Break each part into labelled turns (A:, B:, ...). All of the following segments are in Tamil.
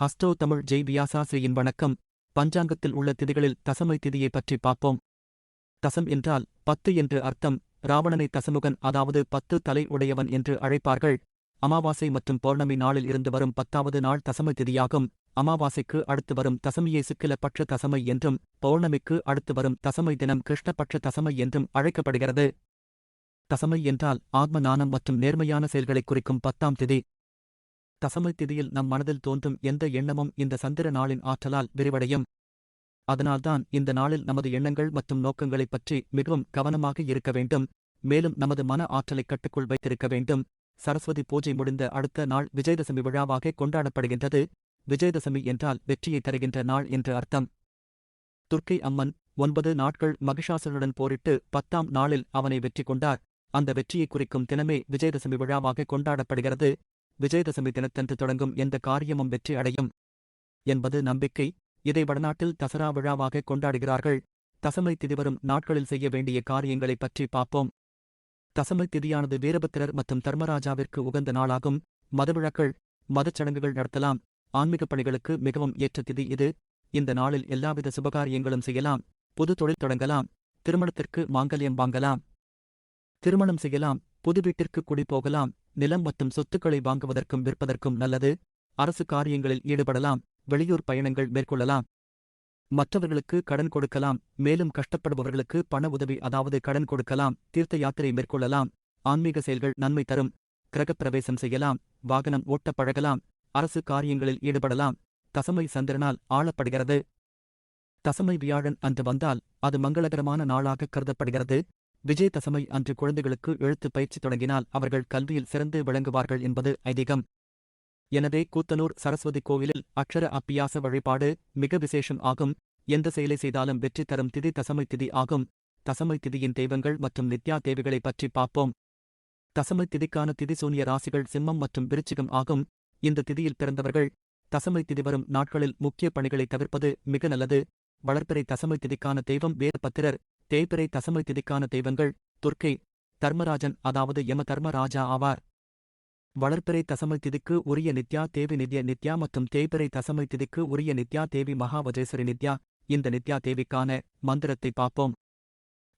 A: ஹஸ்டோ தமிழ் ஜெய் வியாசாசிரியின் வணக்கம். பஞ்சாங்கத்தில் உள்ள திதிகளில் தசமை திதியை பற்றி பார்ப்போம். தசம் என்றால் பத்து என்று அர்த்தம். ராவணனை தசமுகன் அதாவது பத்து தலை உடையவன் என்று அழைப்பார்கள். அமாவாசை மற்றும் பௌர்ணமி நாளில் இருந்து வரும் பத்தாவது நாள் தசமை திதியாகும். அமாவாசைக்கு அடுத்து வரும் தசமியை சுக்கில பட்ச தசமை என்றும் பௌர்ணமிக்கு அடுத்து வரும் தசமை தினம் கிருஷ்ணபட்ச தசமை என்றும் அழைக்கப்படுகிறது. தசமை என்றால் ஆத்ம நாணம் மற்றும் நேர்மையான செயல்களைக் குறிக்கும் பத்தாம் திதி. தசமை திதியில் நம் மனதில் தோன்றும் எந்த எண்ணமும் இந்த சந்திர நாளின் ஆற்றலால் விரிவடையும். அதனால்தான் இந்த நாளில் நமது எண்ணங்கள் மற்றும் நோக்கங்களைப் பற்றி மிகவும் கவனமாக இருக்க வேண்டும். மேலும் நமது மன ஆற்றலைக் கட்டுக்குள் வைத்திருக்க வேண்டும். சரஸ்வதி பூஜை முடிந்த அடுத்த நாள் விஜயதசமி விழாவாக கொண்டாடப்படுகின்றது. விஜயதசமி என்றால் வெற்றியை தருகின்ற நாள் என்று அர்த்தம். துர்க்கை அம்மன் ஒன்பது நாட்கள் மகிஷாசனுடன் போரிட்டு பத்தாம் நாளில் அவனை வெற்றி கொண்டார். அந்த வெற்றியை குறிக்கும் தினமே விஜயதசமி விழாவாக கொண்டாடப்படுகிறது. விஜயதசமி தினத்தன்று தொடங்கும் எந்த காரியமும் வெற்றி அடையும் என்பது நம்பிக்கை. இதை வடநாட்டில் தசரா விழாவாக கொண்டாடுகிறார்கள். தசமை திதி வரும் நாட்களில் செய்ய வேண்டிய காரியங்களைப் பற்றி பார்ப்போம். தசமை திதியானது வீரபத்திரர் மற்றும் தர்மராஜாவிற்கு உகந்த நாளாகும். மதவிழாக்கள் மதச்சடங்குகள் நடத்தலாம். ஆன்மீகப் பணிகளுக்கு மிகவும் ஏற்ற திதி இது. இந்த நாளில் எல்லாவித சுபகாரியங்களும் செய்யலாம். புது தொழில் தொடங்கலாம். திருமணத்திற்கு மாங்கல்யம் வாங்கலாம். திருமணம் செய்யலாம். புது வீட்டிற்கு குடிபோகலாம் நிலம் மற்றும் சொத்துக்களை வாங்குவதற்கும் விற்பதற்கும் நல்லது. அரசு காரியங்களில் ஈடுபடலாம். வெளியூர் பயணங்கள் மேற்கொள்ளலாம். மற்றவர்களுக்கு கடன் கொடுக்கலாம். மேலும் கஷ்டப்படுபவர்களுக்கு பண உதவி அதாவது கடன் கொடுக்கலாம். தீர்த்த யாத்திரை மேற்கொள்ளலாம். ஆன்மீக செயல்கள் நன்மை தரும். கிரகப்பிரவேசம் செய்யலாம். வாகனம் ஓட்டப் பழகலாம். அரசு காரியங்களில் ஈடுபடலாம். தசமை சந்திரனால் ஆளப்படுகிறது. தசமை வியாழன் அன்று வந்தால் அது மங்களகரமான நாளாக கருதப்படுகிறது. விஜய் தசமை அன்று குழந்தைகளுக்கு எழுத்து பயிற்சி தொடங்கினால் அவர்கள் கல்வியில் சிறந்து விளங்குவார்கள் என்பது ஐதீகம். எனவே கூத்தனூர் சரஸ்வதி கோவிலில் அக்ஷர அப்பியாச வழிபாடு மிக விசேஷம் ஆகும். எந்த செயலை செய்தாலும் வெற்றி தரும் திதி தசமை திதி ஆகும். தசமை திதியின் தெய்வங்கள் மற்றும் நித்யா தேவிகளைப் பற்றி பார்ப்போம். தசமை திதிக்கான திதி சூனிய ராசிகள் சிம்மம் மற்றும் விருச்சிகம் ஆகும். இந்த திதியில் பிறந்தவர்கள் தசமை திதி வரும் நாட்களில் முக்கிய பணிகளை தவிர்ப்பது மிக நல்லது. வளர்ப்பிறை தசமை திதிக்கான தெய்வம் வேதபத்திரர். தேய்பிறை தசமை திதிக்கான தெய்வங்கள் துர்க்கை தர்மராஜன் அதாவது யம தர்மராஜா ஆவார். வளர்ப்பிறை தசமை திதிக்கு உரிய நித்யா தேவி நித்ய நித்யா மற்றும் தேய்பிறை தசமை திதிக்கு உரிய நித்யா தேவி மகாவஜேஸ்வரி நித்யா இந்த நித்யா தேவிக்கான மந்திரத்தை பார்ப்போம்.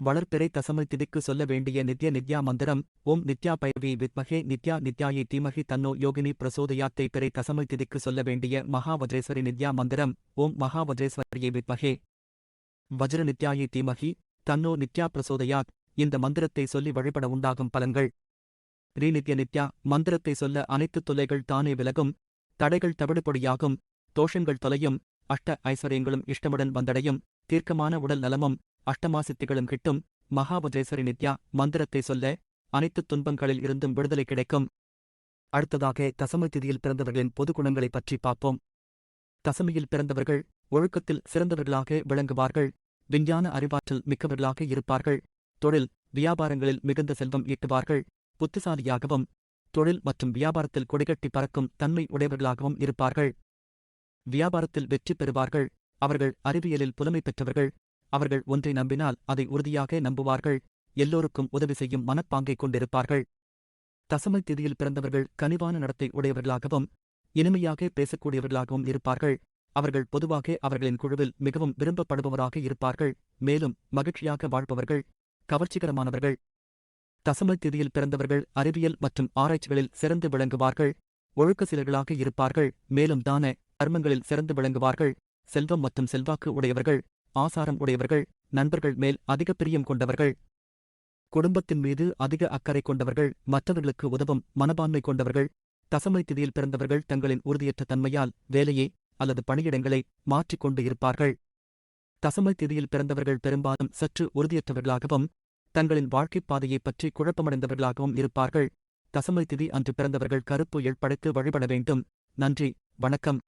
A: வளர்ப்பிறை தசமை திதிக்கு சொல்ல வேண்டிய நித்ய நித்யா மந்திரம் ஓம் நித்யா பயவி வித்மகே நித்யா நித்யாயை தீமகி தன்னோ யோகினி பிரசோதயா தேய்பிறை தசமை திதிக்கு சொல்ல வேண்டிய மகாவஜேஸ்வரி நித்யா மந்திரம் ஓம் மகாவஜேஸ்வரியை வித்மகே. வஜ்ர நித்யாயை தீமகி தன்னோ நித்யா பிரசோதயாத் இந்த மந்திரத்தை சொல்லி வழிபட உண்டாகும் பலன்கள். ரீநித்ய நித்யா மந்திரத்தை சொல்ல அனைத்து தொல்லைகள் தானே விலகும் தடைகள் தவிடுபொடியாகும் தோஷங்கள் தொலையும் அஷ்ட ஐஸ்வர்யங்களும் இஷ்டமுடன் வந்தடையும் தீர்க்கமான உடல் நலமும் அஷ்டமாசித்திகளும் கிட்டும் மகாபஜேஸ்வரி நித்யா மந்திரத்தை சொல்ல அனைத்து துன்பங்களில் இருந்தும் விடுதலை கிடைக்கும். அடுத்ததாக தசம திதியில் பிறந்தவர்களின் பொது குணங்களைப் பற்றி பார்ப்போம். தசமியில் பிறந்தவர்கள் ஒழுக்கத்தில் சிறந்தவர்களாக விளங்குவார்கள். விஞ்ஞான அறிவாற்றல் மிக்கவர்களாக இருப்பார்கள். தொழில் வியாபாரங்களில் மிகுந்த செல்வம் ஈட்டுவார்கள். புத்திசாலியாகவும் தொழில் மற்றும் வியாபாரத்தில் கொடிகட்டி பறக்கும் தன்மை உடையவர்களாகவும் இருப்பார்கள். வியாபாரத்தில் வெற்றி பெறுவார்கள். அவர்கள் அறிவியலில் புலமை பெற்றவர்கள். அவர்கள் ஒன்றை நம்பினால் அதை உறுதியாக நம்புவார்கள். எல்லோருக்கும் உதவி செய்யும் மனப்பாங்கைக் கொண்டிருப்பார்கள். தசமை திதியில் பிறந்தவர்கள் கனிவான நடத்தை உடையவர்களாகவும் இனிமையாக பேசக்கூடியவர்களாகவும் இருப்பார்கள். அவர்கள் பொதுவாக அவர்களின் குழுவில் மிகவும் விரும்பப்படுபவராக இருப்பார்கள் மேலும் மகிழ்ச்சியாக வாழ்பவர்கள் கவர்ச்சிகரமானவர்கள் தசமை திதியில் பிறந்தவர்கள் அறிவியல் மற்றும் ஆராய்ச்சிகளில் சிறந்து விளங்குவார்கள் ஒழுக்க சிலர்களாக இருப்பார்கள் மேலும் தான கர்மங்களில் சிறந்து விளங்குவார்கள் செல்வம் மற்றும் செல்வாக்கு உடையவர்கள் ஆசாரம் உடையவர்கள் நண்பர்கள் மேல் அதிக பிரியம் கொண்டவர்கள் குடும்பத்தின் மீது அதிக அக்கறை கொண்டவர்கள் மற்றவர்களுக்கு உதவும் மனப்பான்மை கொண்டவர்கள் தசமை திதியில் பிறந்தவர்கள் தங்களின் உறுதியற்ற தன்மையால் வேலையை அல்லது பணியிடங்களை மாற்றிக்கொண்டு இருப்பார்கள். தசமை திதியில் பிறந்தவர்கள் பெரும்பாலும் சற்று உறுதியற்றவர்களாகவும் தங்களின் வாழ்க்கைப் பாதையைப் பற்றி குழப்பமடைந்தவர்களாகவும் இருப்பார்கள். தசமை திதி அன்று பிறந்தவர்கள் கருப்பு எள் படைத்து வழிபட வேண்டும். நன்றி. வணக்கம்.